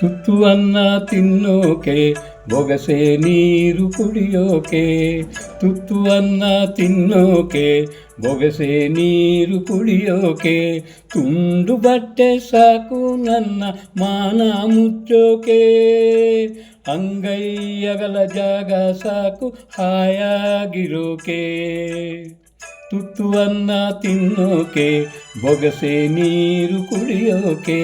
ತುತ್ತು ಅನ್ನ ತಿನ್ನೋಕೆ, ಬೊಗಸೆ ನೀರು ಕುಡಿಯೋಕೆ. ತುತ್ತುವನ್ನ ತಿನ್ನೋಕೆ, ಬೊಗಸೆ ನೀರು ಕುಡಿಯೋಕೆ. ತುಂಡು ಬಟ್ಟೆ ಸಾಕು ನನ್ನ ಮಾನ ಮುಚ್ಚೋಕೆ. ಅಂಗೈಯಗಲ ಜಾಗ ಸಾಕು ಹಾಯಾಗಿರೋಕೆ. ತುತ್ತುವನ್ನ ತಿನ್ನೋಕೆ, ಬೊಗಸೆ ನೀರು ಕುಡಿಯೋಕೆ.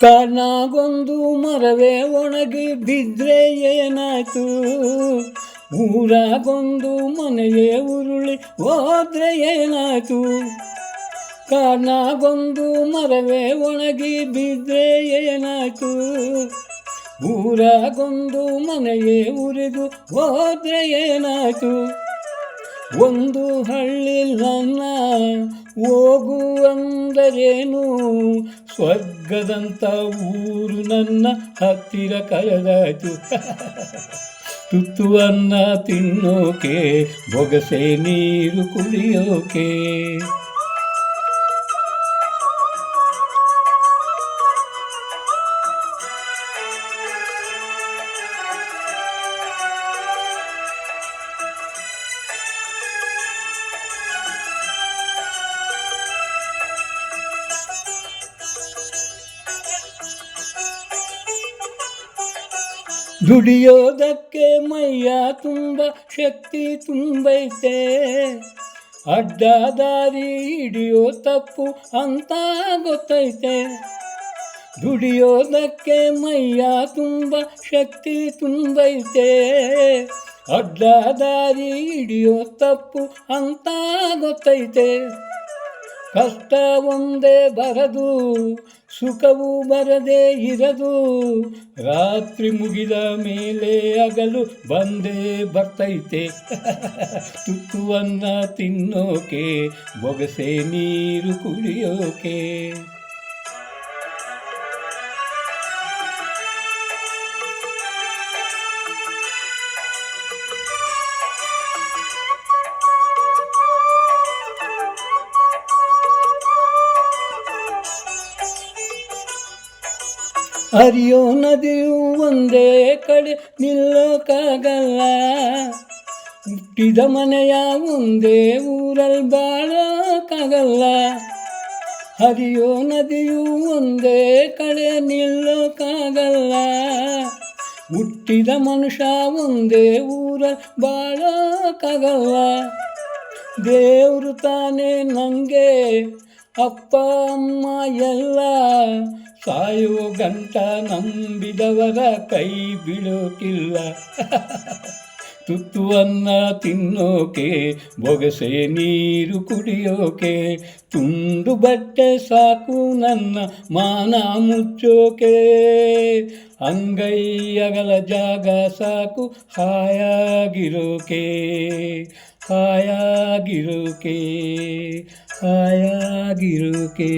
ಕಾನಾಗೊಂದು ಮರವೇ ಒಣಗಿ ಬಿದ್ರೆ ಏನಾಯ್ತು? ಊರಾಗೊಂದು ಮನೆಯೇ ಉರುಳಿ ಹೋದ್ರೆ ಏನಾಯ್ತು? ಕಾನಾಗೊಂದು ಮರವೇ ಒಣಗಿ ಬಿದ್ರೆ ಏನಾಯ್ತು? ಊರಾಗೊಂದು ಮನೆಯೇ ಉರಿದು ಹೋದ್ರೆ ಏನಾಯ್ತು? ಒಂದು ಹಳ್ಳಿ ನನ್ನ ಹೋಗುವಂದರೇನು ಸ್ವರ್ಗದಂಥ ಊರು ನನ್ನ ಹತ್ತಿರ ಕಳೆದಾಯ್ತು. ತುತ್ತುವನ್ನ ತಿನ್ನೋಕೆ ಬೊಗಸೆ ನೀರು ಕುಡಿಯೋಕೆ. ದುಡಿಯೋದಕ್ಕೆ ಮೈಯ ತುಂಬ, ಶಕ್ತಿ ತುಂಬೈತೆ. ಅಡ್ಡ ದಾರಿ ಹಿಡಿಯೋ ತಪ್ಪು ಅಂತ ಗೊತ್ತೈತೆ. ದುಡಿಯೋದಕ್ಕೆ ಮೈಯ ತುಂಬ, ಶಕ್ತಿ ತುಂಬೈತೆ. ಅಡ್ಡ ದಾರಿ ಹಿಡಿಯೋ ತಪ್ಪು ಅಂತ ಗೊತ್ತೈತೆ. ಕಷ್ಟ ಒಂದೇ ಬರದು ಸುಖವು ಬರದೇ ಇರದು. ರಾತ್ರಿ ಮುಗಿದ ಮೇಲೆ ಅಗಲು ಬಂದೇ ಬರ್ತೈತೆ. ತುತ್ತುವನ್ನ ತಿನ್ನೋಕೆ ಬೊಗಸೆ ನೀರು ಕುಡಿಯೋಕೆ. ಹರಿಯೋ ನದಿಯು ಒಂದೇ ಕಡೆ ನಿಲ್ಲೋಕಾಗಲ್ಲ. ಹುಟ್ಟಿದ ಮನೆಯ ಒಂದೇ ಊರಲ್ಲಿ ಬಾಳೋಕ್ಕಾಗಲ್ಲ ಹರಿಯೋ ನದಿಯು ಒಂದೇ ಕಡೆ ನಿಲ್ಲೋಕಾಗಲ್ಲ. ಹುಟ್ಟಿದ ಮನುಷ್ಯ ಒಂದೇ ಊರಲ್ಲಿ ಬಾಳೋಕ್ಕಾಗಲ್ಲ ದೇವರು ತಾನೇ ನನಗೆ ಅಪ್ಪ, ಅಮ್ಮ ಎಲ್ಲ ಸಾಯೋ ಗಂಟ ನಂಬಿದವರ ಕೈ ಬಿಡೋಕಿಲ್ಲ. ತುತ್ತುವನ್ನ ತಿನ್ನೋಕೆ, ಬೊಗಸೆ ನೀರು ಕುಡಿಯೋಕೆ, ತುಂಡು ಬಟ್ಟೆ ಸಾಕು ನನ್ನ ಮಾನ ಮುಚ್ಚೋಕೆ. ಅಂಗೈಯಗಲ ಜಾಗ ಸಾಕು ಹಾಯಾಗಿರೋಕೆ ಹಾಯಾಗಿರೋಕೆ. ಹಾಯಾಗಿರೋಕೆ.